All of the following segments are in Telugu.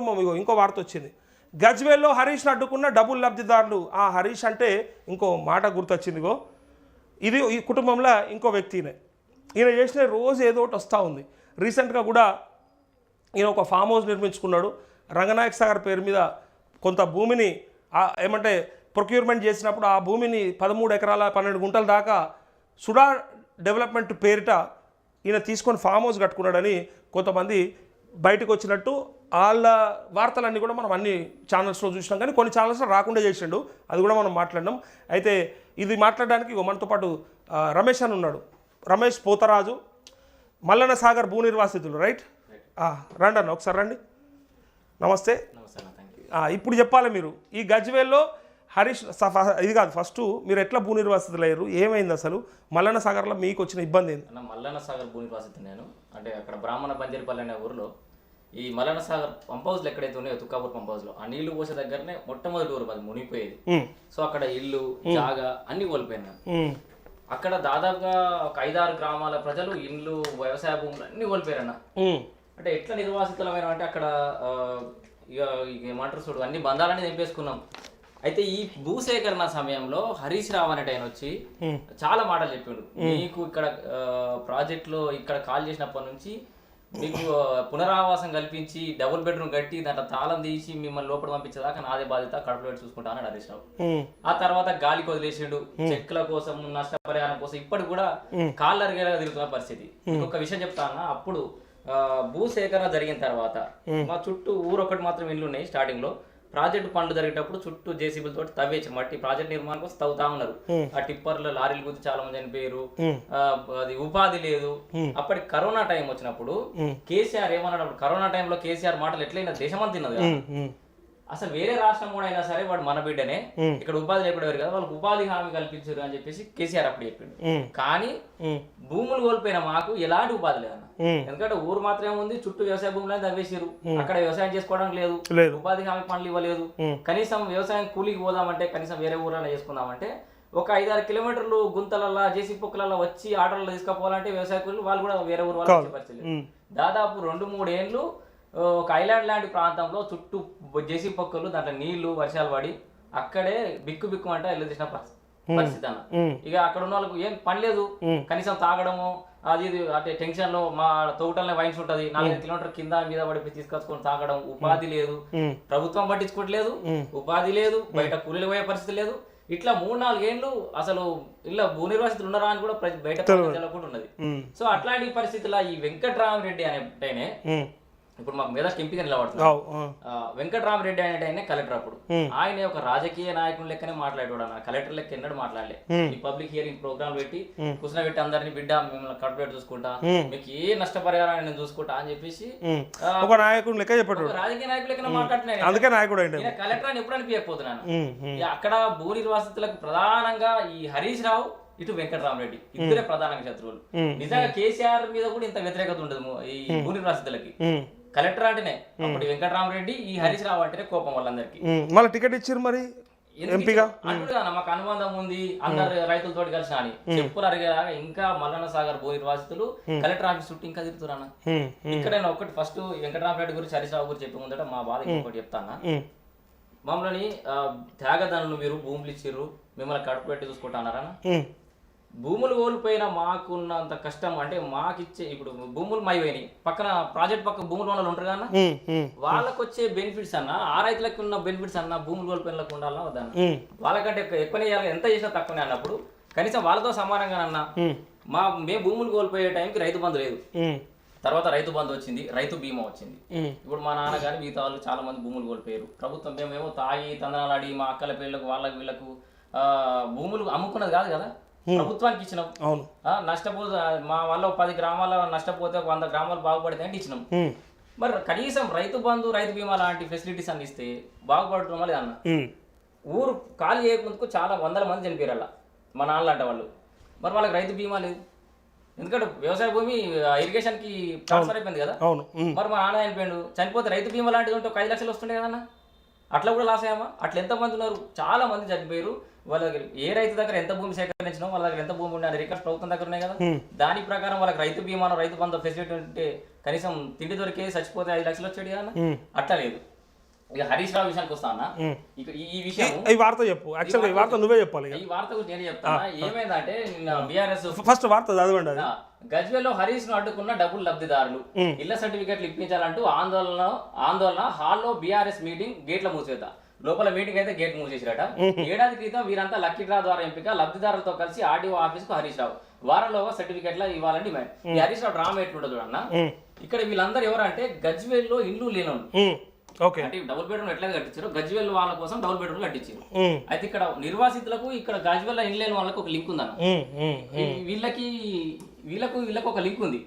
కుటుంబం ఇగో ఇంకో వార్త వచ్చింది. గజ్వేల్లో హరీష్ను అడ్డుకున్న డబుల్ లబ్ధిదారులు. ఆ హరీష్ అంటే ఇంకో మాట గుర్తొచ్చిందిగో ఇది ఈ కుటుంబంలో ఇంకో వ్యక్తినే ఈయన. చేసిన రోజు ఏదో ఒకటి వస్తూ ఉంది. రీసెంట్గా కూడా ఈయన ఒక ఫామ్ హౌస్ నిర్మించుకున్నాడు. రంగనాయక్ సాగర్ పేరు మీద కొంత భూమిని ఏమంటే ప్రొక్యూర్మెంట్ చేసినప్పుడు ఆ భూమిని పదమూడు ఎకరాల పన్నెండు గుంటల దాకా సుడా డెవలప్మెంట్ పేరిట ఈయన తీసుకొని ఫామ్ హౌస్ కట్టుకున్నాడని కొంతమంది బయటకు వచ్చినట్టు వాళ్ళ వార్తలన్నీ కూడా మనం అన్ని ఛానల్స్లో చూసినాం కానీ కొన్ని ఛానల్స్లో రాకుండా చేసిండు. అది కూడా మనం మాట్లాడినాం. అయితే ఇది మాట్లాడడానికి మనతో పాటు రమేష్ అని ఉన్నాడు. రమేష్ పోతరాజు మల్లన్న సాగర్ భూ నిర్వాసితులు రైట్? రండి అన్న ఒకసారి రండి. నమస్తే. ఇప్పుడు చెప్పాలి మీరు. ఈ గజ్వేల్లో హరీష్ ఇది కాదు ఫస్ట్ మీరు ఎట్లా భూ నిర్వాసితులు అయ్యారు? ఏమైంది అసలు? మల్లన్న సాగర్లో మీకు వచ్చిన ఇబ్బంది ఏంది? అన్న మల్లన్న సాగర్ భూమి నివాసిత నేను. అంటే అక్కడ బ్రాహ్మణ బంజరిపల్లి అనే ఊరిలో ఈ మల్లన్న సాగర్ పంప్ హౌస్లు ఎక్కడైతే ఉన్నాయో తుక్కాపూర్ పంప్ హౌస్లో ఆ నీళ్ళు పోసే దగ్గరనే మొట్టమొదటి ఊరు అది మునిగిపోయేది. సో అక్కడ ఇల్లు జాగా అన్ని కోల్పోయినా అక్కడ దాదాపుగా ఒక ఐదారు గ్రామాల ప్రజలు ఇల్లు వ్యవసాయ భూములు అన్ని కోల్పోయారన్న. అంటే ఎట్లా నిర్వాసితులమైన అంటే అక్కడ ఇక ఏమంటారు చూడు అన్ని బంధాలన్నీ తెంపేసుకున్నాం. అయితే ఈ భూసేకరణ సమయంలో హరీష్ రావు అనేట ఆయన వచ్చి. చాలా మాటలు చెప్పిండు. మీకు ఇక్కడ ప్రాజెక్ట్లో ఇక్కడ కాల్ చేసినప్పటి నుంచి మీకు పునరావాసం కల్పించి డబుల్ బెడ్రూమ్ కట్టి దాంట్లో తాళం తీసి మిమ్మల్ని లోపల పంపించేదాకా నాదే బాధ్యత కడుపు పెట్టి చూసుకుంటా అన్నాడు హరీష్ రావు. ఆ తర్వాత గాలికి వదిలేసిండు చెక్కుల కోసం నష్టపరిహారం కోసం ఇప్పటికి కూడా కాళ్ళు అరిగేలా తిరుగుతున్న పరిస్థితి. ఒక విషయం చెప్తా అన్న అప్పుడు ఆ, భూ సేకరణ జరిగిన తర్వాత మా చుట్టూ ఊరు ఒకటి మాత్రం ఇల్లు ఉన్నాయి స్టార్టింగ్లో. ప్రాజెక్ట్ పనులు జరిగేటప్పుడు చుట్టూ జేసీబీల తోటి తవ్వేసి మట్టి ప్రాజెక్ట్ నిర్మాణం కోసం తవ్వుతా ఉన్నారు. ఆ టిప్పర్లు లారీలు గురించి చాలా మంది చనిపోయారు. అది ఉపాధి లేదు. అప్పటి కరోనా టైం వచ్చినప్పుడు కేసీఆర్ ఏమన్నాడు? కరోనా టైంలో కేసీఆర్ మాటలు ఎట్లయినా దేశమంతా అసలు వేరే రాష్ట్రం కూడా అయినా సరే వాడు మన బిడ్డనే. ఇక్కడ ఉపాధి లేకపోయారు కదా వాళ్ళకి ఉపాధి హామీ కల్పించారు అని చెప్పేసి కేసీఆర్ అప్పుడు చెప్పిండు. కానీ భూములు కోల్పోయిన మాకు ఎలాంటి ఉపాధి లేదన్న ఎందుకంటే ఊరు మాత్రమే ఉంది చుట్టూ వ్యవసాయ భూములు తవ్వేసారు అక్కడ వ్యవసాయం చేసుకోవడానికి లేదు. ఉపాధి హామీ పనులు ఇవ్వలేదు. కనీసం వ్యవసాయం కూలికి పోదామంటే కనీసం వేరే ఊరైనా చేసుకుందామంటే ఒక ఐదారు కిలోమీటర్లు గుంతలల్లా జేసీ పొక్కులలో వచ్చి ఆటోలలో తీసుకుపోవాలంటే వ్యవసాయ కూలీలు వాళ్ళు కూడా వేరే ఊరు వాళ్ళు దాదాపు రెండు మూడు ఆ, ఒక ఐలాండ్ లాంటి ప్రాంతంలో చుట్టూ జేసీ పొక్కలు దాంట్లో నీళ్ళు వర్షాలు పడి అక్కడే బిక్కు బిక్కు అంటే ఇల్లు తీసిన పరిస్థితి అన్న. ఇక అక్కడ ఉన్న వాళ్ళకు ఏం పని లేదు. కనీసం తాగడము అది ఇది అంటే టెన్షన్లో మా తోటలనే వైన్స్ ఉంటది. నాలుగైదు కిలోమీటర్ కింద మీద పడి తీసుకొచ్చుకొని తాగడం ఉపాధి లేదు. ప్రభుత్వం పట్టించుకోవట్లేదు. ఉపాధి లేదు. బయట కూలీలు పోయే పరిస్థితి లేదు. ఇట్లా మూడు నాలుగేండ్లు అసలు ఇలా భూ నిర్వాసితులు ఉన్నారా అని కూడా బయట కూడా ఉన్నది. సో అట్లాంటి పరిస్థితుల్లో ఈ వెంకట్రామరెడ్డి ఉమ్, ఇప్పుడు మాకు మీద ఎంపీగా ఆ, వెంకట్రామరెడ్డి అనేట ఆయన కలెక్టర్ అప్పుడు. ఆయన ఒక రాజకీయ నాయకుని లెక్కనే మాట్లాడేవాడు అన్న. కలెక్టర్ లెక్క ఎన్నడూ మాట్లాడలే. ఈ పబ్లిక్ హియరింగ్ ప్రోగ్రామ్ పెట్టి కూర్చుని పెట్టి అందరినీ బిడ్డ మిమ్మల్ని కడుపు చూసుకుంటా మీకు ఏ నష్టపరిహారాన్ని నేను చూసుకుంటా అని చెప్పేసి ఒక నాయకుడు లెక్క చెప్పాడు రాజకీయ నాయకులు లెక్కనే మాట్లాడుతున్నాను అందుకే నాయకుడు కలెక్టర్ అని ఎప్పుడు అనిపించకపోతున్నాను అక్కడ భూ నిర్వాసితులకు ప్రధానంగా ఈ హరీష్ రావు ఇటు వెంకటరామరెడ్డి ఇద్దరే ప్రధానంగా శత్రువులు. నిజంగా కేసీఆర్ మీద కూడా ఇంత వ్యతిరేకత ఉండదు ఈ భూ నిర్వాసితులకి. కలెక్టర్ అంటేనే. అప్పుడు వెంకటరామరెడ్డి ఈ హరీష్ రావు అంటేనే కోపం వాళ్ళందరికీ. మళ్ళీ టికెట్ ఇచ్చారు మరి? ఎంపీగా? కదా మాకు అనుబంధం ఉంది అందరు రైతులతో కలిసిన అని. చెప్పులు అరిగేలాగా ఇంకా మల్లన్న సాగర్ భూ నిర్వాసితులు కలెక్టర్ ఆఫీస్ చుట్టూ ఇంకా తిరుగుతున్నా ఇక్కడ నేను ఒకటి ఫస్ట్ వెంకటరామరెడ్డి గురించి హరీష్ రావు గురించి చెప్పే ముందట మా బాధ ఇంకొకటి చెప్తానా మమ్మల్ని త్యాగదనులు మీరు భూములు ఇచ్చిర్రు మిమ్మల్ని కడుపు పెట్టి చూసుకుంటున్నారా భూములు కోల్పోయిన మాకున్నంత కష్టం. అంటే మాకిచ్చే ఇప్పుడు భూములు మైపోయినాయి పక్కన ప్రాజెక్ట్ పక్క భూములు ఉన్న వాళ్ళు ఉంటారు ఉమ్, వాళ్ళకి వచ్చే బెనిఫిట్స్ అన్న ఆ రైతులకు ఉన్న బెనిఫిట్స్ అన్న భూములు కోల్పోయినలకు ఉండాలన్నా వద్దన్న వాళ్ళకంటే ఎక్కువ- ఎక్కువనే ఎంత చేసినా తక్కువనే అన్నప్పుడు కనీసం వాళ్ళతో సమానంగా అన్న. ఉమ్, మా మేము భూములు కోల్పోయే టైంకి రైతు బంధు లేదు. తర్వాత రైతు బంధు వచ్చింది రైతు బీమా వచ్చింది. ఇప్పుడు మా నాన్న కానీ మిగతా వాళ్ళు చాలా మంది భూములు కోల్పోయారు. ప్రభుత్వం మేమేమో తాగి తందనాలు ఆడి మా అక్కల పిల్లలకు వాళ్ళకి వీళ్ళకు భూములు అమ్ముకున్నది కాదు కదా. ప్రభుత్వానికి ఇచ్చినాం. అవును. ఆ, నష్టపో మా వల్ల పది గ్రామాల నష్టపోతే వంద గ్రామాలు బాగుపడితే అంటే ఇచ్చినాం. మరి కనీసం రైతు బంధు రైతు బీమా లాంటి ఫెసిలిటీస్ అన్ని ఇస్తే బాగుపడటం వల్ల అన్న? ఊరు ఖాళీ చేయకముందుకు చాలా వందల మంది చనిపోయారు అలా మా నాన్నలు అంటే వాళ్ళు. మరి వాళ్ళకి రైతు బీమా లేదు. ఎందుకంటే వ్యవసాయ భూమి ఆ, ఇరిగేషన్కి ట్రాన్స్ఫర్ అయిపోయింది కదా. అవును. మరి మా నాన్న చనిపోయాడు. చనిపోతే రైతు బీమా లాంటిది ఉంటే ఒక ఐదు లక్షలు వస్తుండే కదన్నా అట్లా కూడా లాస్ అయ్యామా? అట్లా ఎంతమంది ఉన్నారు? చాలా మంది చనిపోయారు. వాళ్ళ దగ్గర ఏ రైతు దగ్గర ఎంత భూమి సేకరించినా వాళ్ళ దగ్గర ఎంత భూమి ఉండే రికార్డ్స్ ప్రభుత్వం దగ్గర ఉన్నాయి కదా దాని ప్రకారం వాళ్ళకి రైతు బీమాను రైతు బంధు ఫెసిలిటీ ఉంటే కనీసం తిండి దొరికే చచ్చిపోతే ఐదు లక్షలు వచ్చాడు కదా అట్లా లేదు. ఇక హరీష్ రావు విషయానికి వస్తా అన్న. ఇక ఈ- విషయం ఈ వార్త చెప్పు. ఈ వార్త నువ్వే చెప్పాలి. ఈ వార్త గురించి నేను చెప్తాను ఏమైందంటే బీఆర్ఎస్ ఫస్ట్ వార్త చదవండి గజ్వేల్లో హరీష్ను అడ్డుకున్న డబ్బులు లబ్ధిదారులు. ఇళ్ళ సర్టిఫికెట్లు ఇప్పించాలంటూ ఆందోళన ఆందోళన హాల్లో బీఆర్ఎస్ మీటింగ్ గేట్ల మూసేత. లోపల మీటింగ్ అయితే గేట్ మూసేసిరట. ఏడాది క్రితం వీరంతా లక్కీ డ్రా ద్వారా ఎంపిక లబ్ధిదారులతో కలిసి ఆర్డీఓ ఆఫీస్కు హరీష్ రావు. వారంలోగా సర్టిఫికెట్ల ఇవ్వాలని డిమాండ్. ఈ హరీష్ రావు డ్రామా ఎట్లుండదు అన్న. ఇక్కడ వీళ్ళందరూ ఎవరంటే గజ్వేల్లో ఇల్లు లేనోళ్ళు. Um, okay. అంటే డబుల్ బెడ్రూమ్ ఎట్లా కట్టించారు గజ్వేల్ వాళ్ళ కోసం డబుల్ బెడ్రూమ్ కట్టించారు. అయితే ఇక్కడ నిర్వాసితులకు ఇక్కడ గజ్వేల్ ఇల్లు లేని వాళ్ళకి ఒక లింక్ ఉందన్న. వీళ్ళకి వీళ్ళకు వీళ్ళకు ఒక లింక్ ఉంది.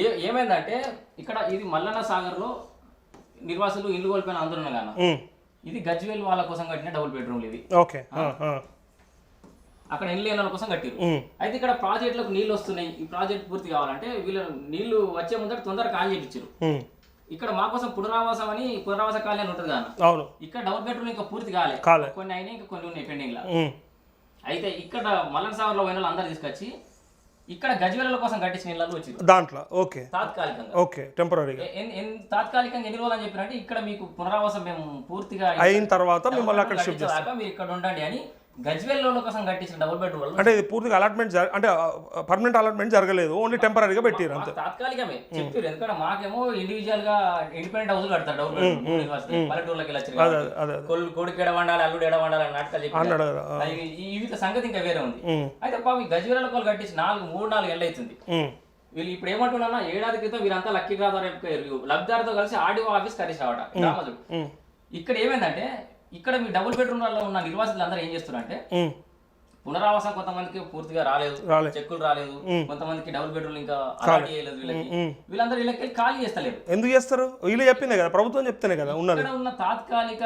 ఏ ఏమైందంటే ఇక్కడ ఇది మల్లన్న సాగర్లో నిర్వాసులు ఇల్లు కోల్పోయిన ఆందోళన ఇది గజ్వేల్ వాళ్ళ కోసం కట్టిన డబుల్ బెడ్రూమ్లు ఇది ఓకే. అక్కడ ఇల్లు లేని వాళ్ళ కోసం కట్టిరు అయితే ఇక్కడ ప్రాజెక్టులకు నీళ్ళు వస్తున్నాయి. ఈ ప్రాజెక్ట్ పూర్తి కావాలంటే వీళ్ళు నీళ్ళు వచ్చే ముందర తొందరగా కాల్ చేయించారు ఇక్కడ మా కోసం పునరావాసం అని పునరావాస కాలనీ అని ఉంటుంది కదా. అవును. ఇక్కడ డబుల్ బెడ్రూమ్ ఇంకా పూర్తి కాలే. కొన్ని అయినాయి ఇంకా కొన్ని ఉన్నాయి పెండింగ్ లా. అయితే ఇక్కడ మల్లన్న సాగర్లో పోయిన వాళ్ళు అందరు తీసుకొచ్చి ఇక్కడ గజ్వేల కోసం కట్టించిన ఇళ్ళు వచ్చారు దాంట్లో ఓకే. తాత్కాలికంగా. ఓకే టెంపరీగా. తాత్కాలికంగా ఎన్ని రోజులు అని చెప్పినంటే ఇక్కడ మీకు పునరావాసం మేము పూర్తిగా అయిన తర్వాత మిమ్మల్ని అక్కడ షిఫ్ట్ కట్టించేదాకా మీరు ఇక్కడ ఉండండి అని కోసం కట్టించిన డబుల్ బెడ్రూమ్ వల్ల అంటే ఇది పూర్తిగా అలాట్మెంట్ అంటే పర్మనెంట్ అలాట్మెంట్ జరగలేదు. ఓన్లీ టెంపరీగా పెట్టారు అంతే. మాకు తాత్కాలికమే చెప్పారు ఎందుకంటే మాకేమో ఇండివిజువల్గా ఇండిపెండెంట్ హౌస్ కడతారు డబుల్ బెడ్రూమ్ పల్లెటూర్లకి వెళ్ళి కొడుకు అల్లుడు అని నాటకాలు చెప్పి సంగతి ఇంకా వేరే ఉంది. అయితే పాపం గజ్వేల కట్టించి నాలుగు మూడు నాలుగు ఏళ్ళు అవుతుంది ఉమ్, వీళ్ళు ఇప్పుడు ఏమంటున్నా ఏడాది క్రితం వీరంతా లక్కీ ఎంపికయ్యారు. లబ్ధిదారుతో కలిసి ఆర్డీఓ ఆఫీస్ గ్రామజుడు ఉమ్, ఇక్కడ ఏమైందంటే ఇక్కడ మీ డబుల్ బెడ్రూమ్లలో ఉన్న నిర్వాసితులు అందరూ ఏం చేస్తున్నారంటే పునరావాసం కొంతమందికి పూర్తిగా రాలేదు. చెక్కులు రాలేదు కొంతమందికి డబుల్ బెడ్రూమ్ ఇంకా అలాట్ చేయలేదు వీళ్ళకి. వీళ్ళందరూ వీళ్ళకి వెళ్ళి ఖాళీ చేస్తలేరు. ఎందుకు చేస్తారు? వీళ్ళు చెప్పిందే కదా ప్రభుత్వం చెప్తేనే కదా ఉన్నది. ఉన్న తాత్కాలిక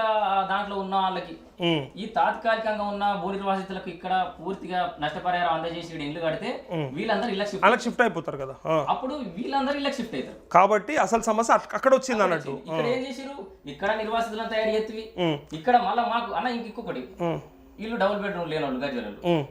దాంట్లో ఉన్న వాళ్ళకి ఈ తాత్కాలికంగా ఉన్న భూ నిర్వాసితులకు ఇక్కడ పూర్తిగా నష్టపరిహారం అందజేసి ఇల్లు కడితే వీళ్ళందరూ ఇళ్ళకి షిఫ్ట్ అలా షిఫ్ట్ అయిపోతారు కదా. అప్పుడు వీళ్ళందరూ ఇళ్ళకి షిఫ్ట్ అవుతారు కాబట్టి అసలు సమస్య అక్కడ వచ్చింది అన్నట్టు. ఇక్కడ ఏం చేసిరు ఇక్కడ నిర్వాసితులను తయారు చేతివి ఇక్కడ మళ్ళీ మాకు అన్న ఇంక ఇంకొకటి ఇల్లు డబుల్ బెడ్రూమ్ లేనోళ్ళు గజ్వెళ్ళు ఉమ్,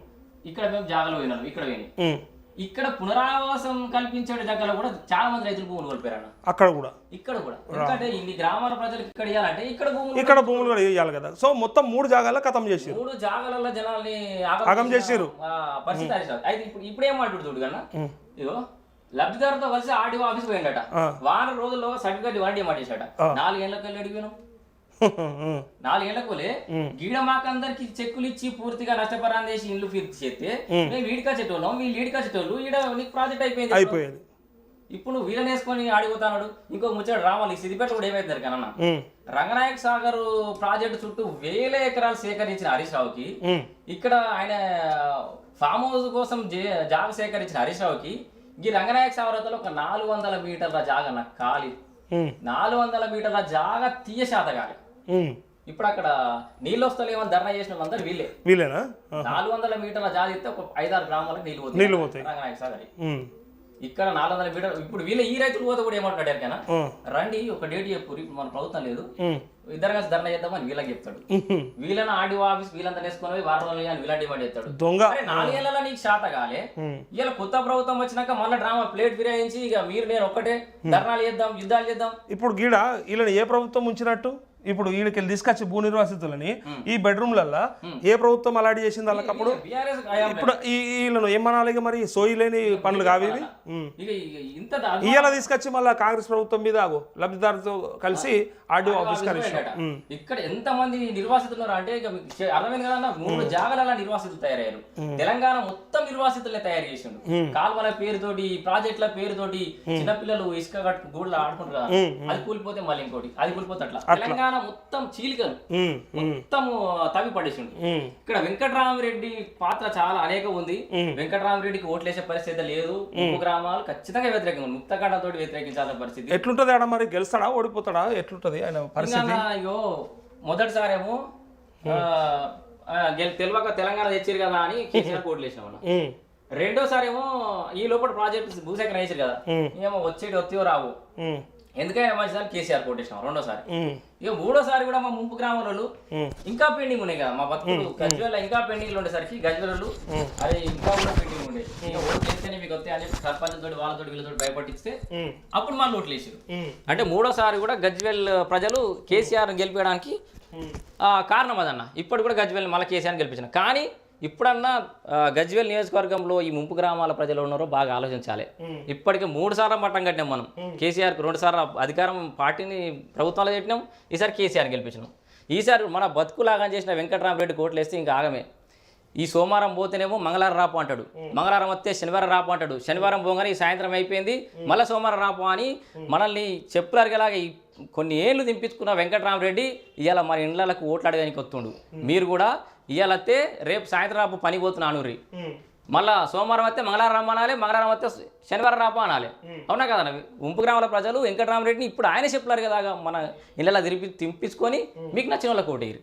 ఇక్కడ మేము జాగాలో పోయినాం ఇక్కడ పోయినాయి ఉమ్. ఇక్కడ పునరావాసం కల్పించే దగ్గర కూడా చాలా మంది రైతులు భూములు కోల్పోయారు అక్కడ కూడా. ఇక్కడ కూడా. ఎందుకంటే ఇన్ని గ్రామాల ప్రజలకు ఇక్కడ ఇవ్వాలంటే ఇక్కడ భూములు ఇక్కడ భూములు కూడా ఇవ్వాలి కదా. సో మొత్తం మూడు జాగాల్లో ఖతం చేసారు మూడు జాగాలలో జనాల్ని ఆగం చేసిర్రు. ఆ, పరిస్థితి అయితే ఇప్పుడు ఇప్పుడు ఏం మాట్లాడు చూడు కన్నా? ఇగో లబ్ధిదారుతో కలిసి ఆడియో ఆఫీస్ పోయిండట. వారం రోజుల్లో సర్టిఫికేట్ ఇవ్వండి ఏమాట చేశాట నాలుగేళ్ళకు వెళ్ళి అడిగాను నాలుగేళ్ళకు పోలే గీడ మాకందరికి చెక్కులు ఇచ్చి పూర్తిగా నష్టపరాన్ని చేసి ఇల్లు ఫిక్స్ చేస్తే మేము వీడికా చెట్టోళ్ళం వీళ్ళు ఈడికా చెట్టోళ్ళు ఈడ నీకు ప్రాజెక్ట్ అయిపోయింది అయిపోయేది. ఇప్పుడు నువ్వు వీళ్ళని వేసుకొని ఆడిపోతాడు ఇంకో ముచ్చట రావాలి సిద్దిపేట కూడా ఏమైంది కన్నా రంగనాయక సాగర్ ప్రాజెక్టు చుట్టూ వేల ఎకరాలు సేకరించిన హరీష్ రావుకి ఇక్కడ ఆయన ఫామ్ హౌస్ కోసం జాగ సేకరించిన హరీష్ రావుకి ఈ రంగనాయక సాగరతలో ఒక నాలుగు వందల మీటర్ల జాగ నాకు ఖాళీ నాలుగు వందల మీటర్ల జాగ తీయ శాత కాలి. ఇప్పుడు అక్కడ నీళ్ళు వస్తలేమని ధర్నా చేసిన వాళ్ళందరూ వీళ్ళే. వీళ్ళేనా? నాలుగు వందల మీటర్ల జాగ ఇస్తే ఒక ఐదారు గ్రామాలకు నీళ్ళు పోతాయి. నీళ్ళు పోతాయి. సాగర్ ఇక్కడ నాలుగు వందల మీటర్ ఇప్పుడు వీళ్ళ ఈ రైతులు పోతే కూడా ఏమంటాడు ఎరికైనా ఆ, రండి ఒక డేట్ చెప్పు మన ప్రభుత్వం లేదు. ఇద్దరు కలిసి ధర్నా చేద్దామని వీళ్ళకి చెప్తాడు. వీళ్ళని ఆడియో ఆఫీస్ వీళ్ళంతా వేసుకొని పోయి వారం రోజులు అని వీళ్ళ డిమాండ్ చేస్తాడు. దొంగ. నాలుగేళ్ళలో నీకు శాత కాలే. ఇలా కొత్త ప్రభుత్వం వచ్చినాక మళ్ళీ డ్రామా ప్లేట్ ఫిరాయించి ఇక మీరు నేను ఒక్కటే ధర్నాలు చేద్దాం యుద్ధాలు చేద్దాం. ఇప్పుడు గీడ వీళ్ళని ఏ ప్రభుత్వం ఉంచినట్టు ఇప్పుడు వీళ్ళకి వెళ్ళి తీసుకొచ్చి భూ నిర్వాసితులని ఈ బెడ్రూమ్లల్లో ఏ ప్రభుత్వం అలాంటి చేసింది వాళ్ళకప్పుడు ఇప్పుడు ఈ వీళ్ళను ఏమనాలి ఇక మరి? సోయి లేని పనులు కావి ఇవాళ తీసుకొచ్చి మళ్ళీ కాంగ్రెస్ ప్రభుత్వం మీద ఆగు. లబ్ధిదారుతో కలిసి ఆర్డీఓ ఆఫీస్. ఇక్కడ ఎంత మంది నిర్వాసితులు ఉన్నారు అంటే అర్థమైంది కదా మూడు జాగాల నిర్వాసితులు తయారయ్యారు. తెలంగాణ మొత్తం నిర్వాసితులే తయారు చేసిండు. కాల్వల పేరుతోటి ప్రాజెక్టుల పేరుతోటి చిన్నపిల్లలు ఇసుక కట్టు గూడులో ఆడుకుంటారు కదా. అది కూలిపోతే మళ్ళీ ఇంకోటి. అది కూలిపోతే అట్లా. తెలంగాణ మొత్తం చీలికలు. మొత్తం తవ్వి పడేసిండు. ఇక్కడ వెంకటరామరెడ్డి పాత్ర చాలా అనేక ఉంది. వెంకటరామరెడ్డికి ఓట్లేసే పరిస్థితి లేదు. గ్రామాలు ఖచ్చితంగా వ్యతిరేకంగా ముక్తకాండతో వ్యతిరేకించాల్సిన పరిస్థితి. ఎట్లుంటది ఆడ మరి? గెలుస్తాడా? ఓడిపోతాడా? ఎట్లుంటది ఆయన పరిస్థితి? అయ్యో మొదటిసారేమో తెలియక తెలంగాణ తెచ్చారు కదా అని కేసీఆర్ ఓట్లేసినాం ఉమ్, రెండోసారి ఏమో ఈ లోపల ప్రాజెక్ట్ భూసేకరణ వేసారు కదా. ఏమో వచ్చేటి వస్తాయో రావు. ఎందుకైనా మంచిదని కేసీఆర్ కోటేసినాం రెండోసారి. ఇక మూడోసారి కూడా మా ముంపు గ్రామాలలో ఉమ్, ఇంకా పెండింగ్ ఉన్నాయి కదా మా బతుకులు. గజ్వేల్ ఇంకా పెండింగ్ ఉండేసరికి గజ్వేలు అది ఇంకా కూడా పెండింగ్ ఉండే. ఇక ఓట్లు వేస్తేనే మీకు వస్తాయి అని సర్పంచ్ తోటి వాళ్ళతోటి వీళ్ళతోటి భయపట్టిస్తే అప్పుడు మళ్ళీ ఓట్లు వేసారు అంటే మూడోసారి కూడా గజ్వేల్ ప్రజలు కేసీఆర్. ఆ, కారణం అదన్న. ఇప్పుడు కూడా గజ్వేల్ మళ్ళీ కేసీఆర్ గెలిపించిన. కానీ ఇప్పుడన్నా గజ్వేల్ నియోజకవర్గంలో ఈ ముంపు గ్రామాల ప్రజలు ఉన్నారో బాగా ఆలోచించాలి. ఇప్పటికే మూడు సార్లు మట్టం కట్టినాం మనం. కేసీఆర్కి రెండు సార్లు అధికారం పార్టీని ప్రభుత్వంలో పెట్టినాం ఈసారి కేసీఆర్ గెలిపించినాం. ఈసారి మన బతుకులాగా చేసిన వెంకటరామరెడ్డి కోట్లు వేస్తే ఇంకా ఆగమే. ఈ సోమవారం పోతేనేమో మంగళవారం రాపు అంటాడు. మంగళవారం వస్తే శనివారం రాపు అంటాడు. శనివారం పోగానే ఈ సాయంత్రం అయిపోయింది మళ్ళీ సోమవారం రాపు అని మనల్ని చెప్పులారిగేలాగా ఈ కొన్ని ఏళ్ళు దింపించుకున్న వెంకటరామరెడ్డి ఇవాళ మన ఇండ్లకు ఓట్లు అడగడానికి వస్తుండు మీరు కూడా ఇవాళ వస్తే రేపు సాయంత్రం రాపు పని పోతున్నాను రీ ఉమ్. మళ్ళా సోమవారం వస్తే మంగళవారం అనాలి మంగళవారం వస్తే శనివారం రాప అనాలి. అవునా కదా ఉంపు గ్రామాల ప్రజలు వెంకటరామరెడ్డిని ఇప్పుడు ఆయన చెప్పారు కదా మన ఇళ్ళ తిరిపి తింపించుకొని మీకు నచ్చిన వాళ్ళకి ఓటేయరు.